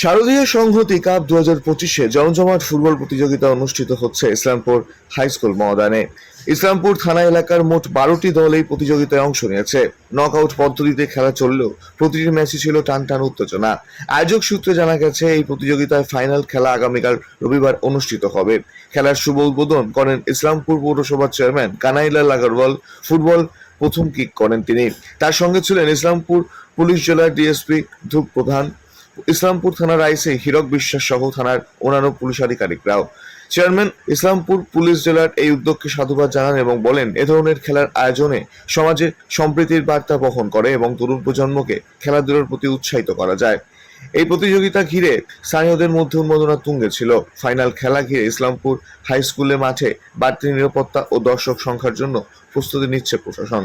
শারদীয় সংহতি কাপ দু হাজার পঁচিশে জমজমাট ফুটবল প্রতিযোগিতা অনুষ্ঠিত হচ্ছে ইসলামপুর হাই স্কুল ময়দানে। ইসলামপুর থানা এলাকার মোট বারোটি দল এই প্রতিযোগিতায় অংশ নিয়েছে। নক আউট পদ্ধতিতে খেলা চললেও প্রতিটি ম্যাচই ছিল টান টান উত্তেজনা। আয়োজক সূত্রে জানা গেছে, এই প্রতিযোগিতায় ফাইনাল খেলা আগামীকাল রবিবার অনুষ্ঠিত হবে। খেলার শুভ উদ্বোধন করেন ইসলামপুর পৌরসভার চেয়ারম্যান কানাইলাল আগরওয়াল। ফুটবল প্রথম কিক করেন তিনি। তার সঙ্গে ছিলেন ইসলামপুর পুলিশ জেলার ডিএসপি ধূপ প্রধান ইসলামপুর থানার আইসি হীরক বিশ্বাস সহ থানার অন্যান্য পুলিশ আধিকারিকরাও। চেয়ারম্যান, ইসলামপুর পুলিশ জেলার এই উদ্যোগকে সাধুবাদ জানান এবং বলেন, এ ধরনের খেলার আয়োজনে সমাজে সম্প্রীতির বার্তা বহন করে এবং তরুণ প্রজন্মকে খেলাধুলার প্রতি উৎসাহিত করা যায়। এই প্রতিযোগিতা ঘিরে স্থানীয়দের মধ্যে উন্মাদনা তুঙ্গে ছিল ফাইনাল খেলা ঘিরে ইসলামপুর হাই স্কুলে মাঠে বাড়তি নিরাপত্তা ও দর্শক সংখ্যার জন্য প্রস্তুতি নিচ্ছে প্রশাসন।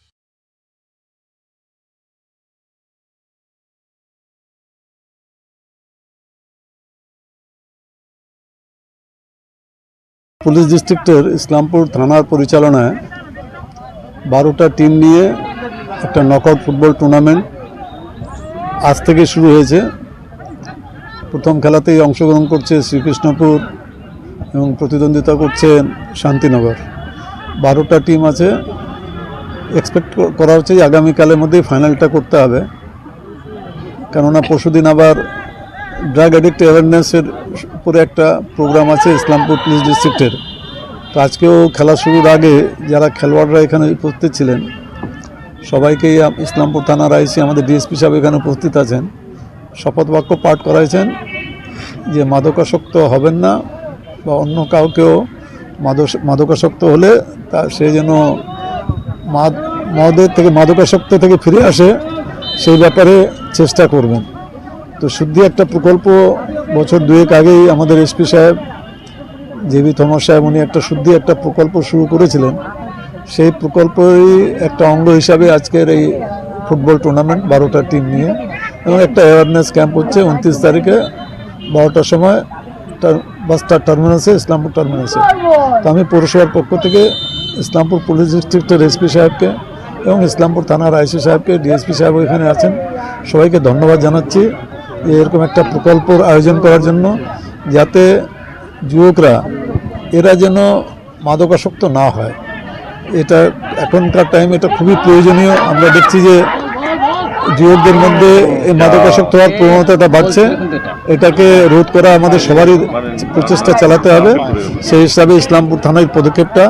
পুলিশ ডিস্ট্রিক্টের ইসলামপুর থানার পরিচালনায় বারোটা টিম নিয়ে একটা নকআউট ফুটবল টুর্নামেন্ট আজ থেকে শুরু হয়েছে। প্রথম খেলাতেই অংশগ্রহণ করছে শ্রীকৃষ্ণপুর এবং প্রতিদ্বন্দ্বিতা করছে শান্তিনগর। বারোটা টিম আছে। এক্সপেক্ট করা হচ্ছে আগামীকালের মধ্যেই ফাইনালটা করতে হবে। কেননা পরশুদিন আবার ড্রাগ অ্যাডিক্ট অ্যাওয়ারনেসের উপরে একটা প্রোগ্রাম আছে ইসলামপুর পুলিশ ডিস্ট্রিক্টের। তো আজকেও খেলা শুরুর আগে যারা খেলোয়াড়রা এখানে উপস্থিত ছিলেন, সবাইকেই ইসলামপুর থানার আইসি আমাদের ডিএসপি সাহেব এখানে উপস্থিত আছেন। শপথ বাক্য পাঠ করাইছেন যে মাদকাসক্ত হবেন না বা অন্য কাউকেও মাদক মাদকাসক্ত হলে তা সে যেন মাদ মদের থেকে মাদকাসক্ত থেকে ফিরে আসে, সেই ব্যাপারে চেষ্টা করবেন। তো শুদ্ধি একটা প্রকল্প বছর দুয়েক আগেই আমাদের এসপি সাহেব, জেবি থমাস সাহেব, উনি একটা শুদ্ধি একটা প্রকল্প শুরু করেছিলেন। সেই প্রকল্পেরই একটা অঙ্গ হিসাবে আজকের এই ফুটবল টুর্নামেন্ট বারোটা টিম নিয়ে এবং একটা অ্যাওয়ারনেস ক্যাম্প হচ্ছে উনত্রিশ তারিখে বারোটার সময় টার- বাসটার টার্মিনাসে ইসলামপুর টার্মিনাসে তো আমি পৌরসভার পক্ষ থেকে ইসলামপুর পুলিশ ডিস্ট্রিক্টের এসপি সাহেবকে এবং ইসলামপুর থানার আইসি সাহেবকে, ডিএসপি সাহেব এখানে আছেন, সবাইকে ধন্যবাদ জানাচ্ছি। এরকম একটা প্রকল্পর আয়োজন করার জন্য যাতে যুবকরা, এরা যেন মাদকাসক্ত না হয়। এটা এখনকার টাইম এটা খুবই প্রয়োজনীয়। আমরা দেখছি যে যুবকদের মধ্যে এই মাদকাসক্ত হওয়ার প্রবণতাটা বাড়ছে। এটাকে রোধ করা আমাদের সবারই প্রচেষ্টা চালাতে হবে। সেই হিসাবে ইসলামপুর থানার পদক্ষেপটা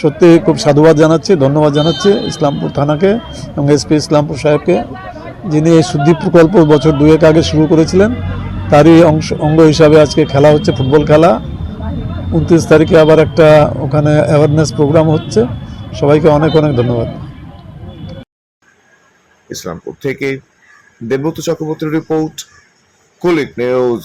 সত্যি খুব সাধুবাদ জানাচ্ছি, ধন্যবাদ জানাচ্ছি ইসলামপুর থানাকে এবং এসপি ইসলামপুর সাহেবকে। যিনি এই শুদ্ধি প্রকল্প বছর দুয়েক আগে শুরু করেছিলেন, তারই অংশ, অঙ্গ হিসাবে আজকে খেলা হচ্ছে, ফুটবল খেলা। উনত্রিশ তারিখে আবার একটা ওখানে অ্যাওয়ারনেস প্রোগ্রাম হচ্ছে। সবাইকে অনেক অনেক ধন্যবাদ। ইসলামপুর থেকে দেবব্রত চক্রবর্তীর রিপোর্ট কুলিক নিউজ